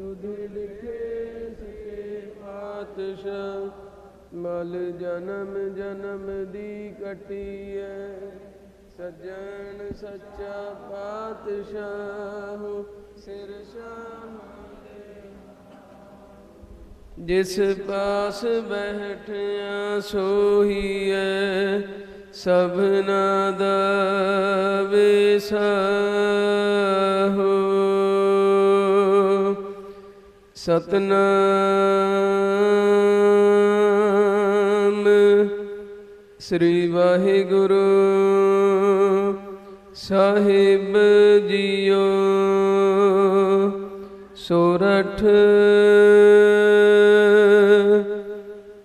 ਤੁਧ ਲਿਖੇ ਸਕੇ ਪਾਤਸ਼ਾਹ, ਮਲ ਜਨਮ ਜਨਮ ਦੀ ਕਟੀਐ ਸਜਣ ਸੱਚਾ ਪਾਤਸ਼ਾਹ, ਸਿਰ ਸ਼ਾਹ ਜਿਸ ਪਾਸ ਬੈਠਿਆ ਸੋਹੀਐ, ਸਭਨਾ ਦਾ ਵਿਸਾਹੋ ਸਤਨਾਮ। ਸ੍ਰੀ ਵਾਹਿਗੁਰੂ ਸਾਹਿਬ ਜੀਓ। ਸੋਰਠ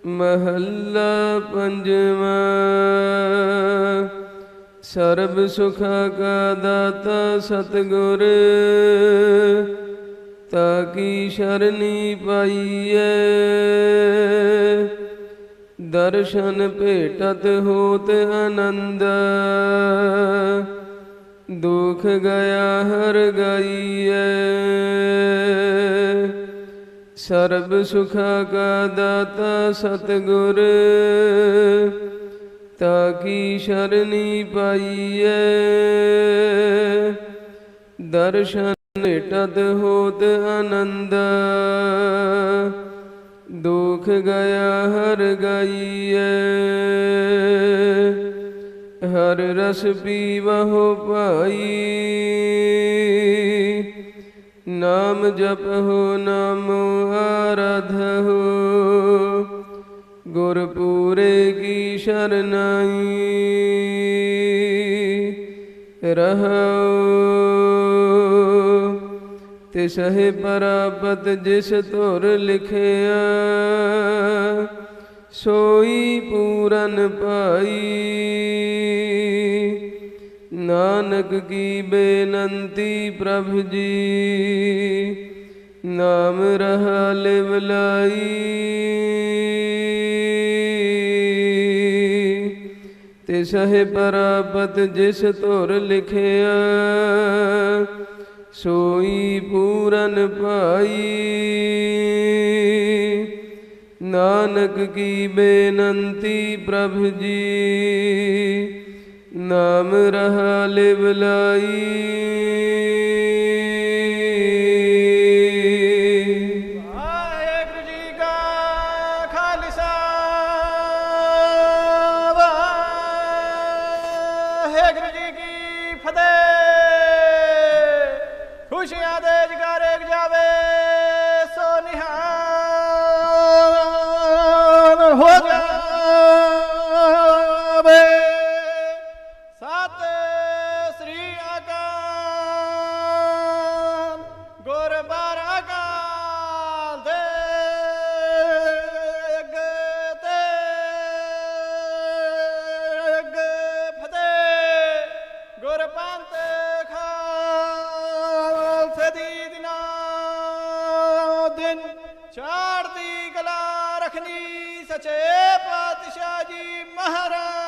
ਮਹੱਲਾ ਪੰਜਵਾਂ। ਸਰਬ ਸੁਖਾ ਕਾ ਦਾਤਾ ਸਤਿਗੁਰ। ਤਾ ਕੀ ਸ਼ਰਨੀ ਪਾਈਏ ਦਰਸ਼ਨ ਭੇਟਤ ਹੋਤ ਆਨੰਦ, ਦੁਖ ਗਿਆ ਹਰ ਗਈਐ। ਸਰਬ ਸੁਖ ਕਾ ਦਾਤਾ ਸਤਿਗੁਰ, ਤਾ ਕੀ ਸ਼ਰਨੀ ਪਾਈਏ ਦਰਸ਼ਨ ਟਦ ਹੋਤ ਆਨੰਦ, ਦੁਖ ਗਿਆ ਹਰ ਗਈਐ। ਹਰ ਰਸ ਪੀਵਹੁ ਭਾਈ, ਨਾਮ ਜਪਹੁ, ਨਾਮ ਆਰਾਧਹੁ। ਗੁਰ ਪੂਰੇ ਕੀ ਸ਼ਰਨਾਈ ਰਹੋ ਤਿਸਹਿ ਪਰਾਪਤ ਜਿਸ ਧੁਰ ਲਿਖਿਆ, ਸੋਈ ਪੂਰਨ ਪਾਈ ਨਾਨਕ ਕੀ ਬੇਨੰਤੀ ਪ੍ਰਭ ਜੀ, ਨਾਮ ਰਹਾ ਲਿਵ ਲਾਈ। ਤਿਸਹਿ ਪਰਾਪਤ ਜਿਸ ਧੁਰ ਲਿਖਿਆ ਸੋਈ ਪੂਰਨ ਪਾਈ ਨਾਨਕ ਕੀ ਬੇਨੰਤੀ ਪ੍ਰਭ ਜੀ। ਨਾਮ ਰਹਾ ਲਿਵ ਲਾਈ। ਜੀ ਖਾਲਸਾ। ਫਤਿਹ। ਅਕਾਲ ਗੁਰ ਅਕਾਲ ਦੇ ਅੱਗੇ ਤੇ ਅੱਗੇ ਫਤਿਹ ਗੁਰ ਪੰਥ ਖਾਲਸੇ ਦੀ ਦਿਨਾ ਦਿਨ ਚੜ੍ਹਦੀ ਕਲਾ ਰਖਨੀ ਸਚੇ ਪਾਤਸ਼ਾਹ ਜੀ ਮਹਾਰਾਜ।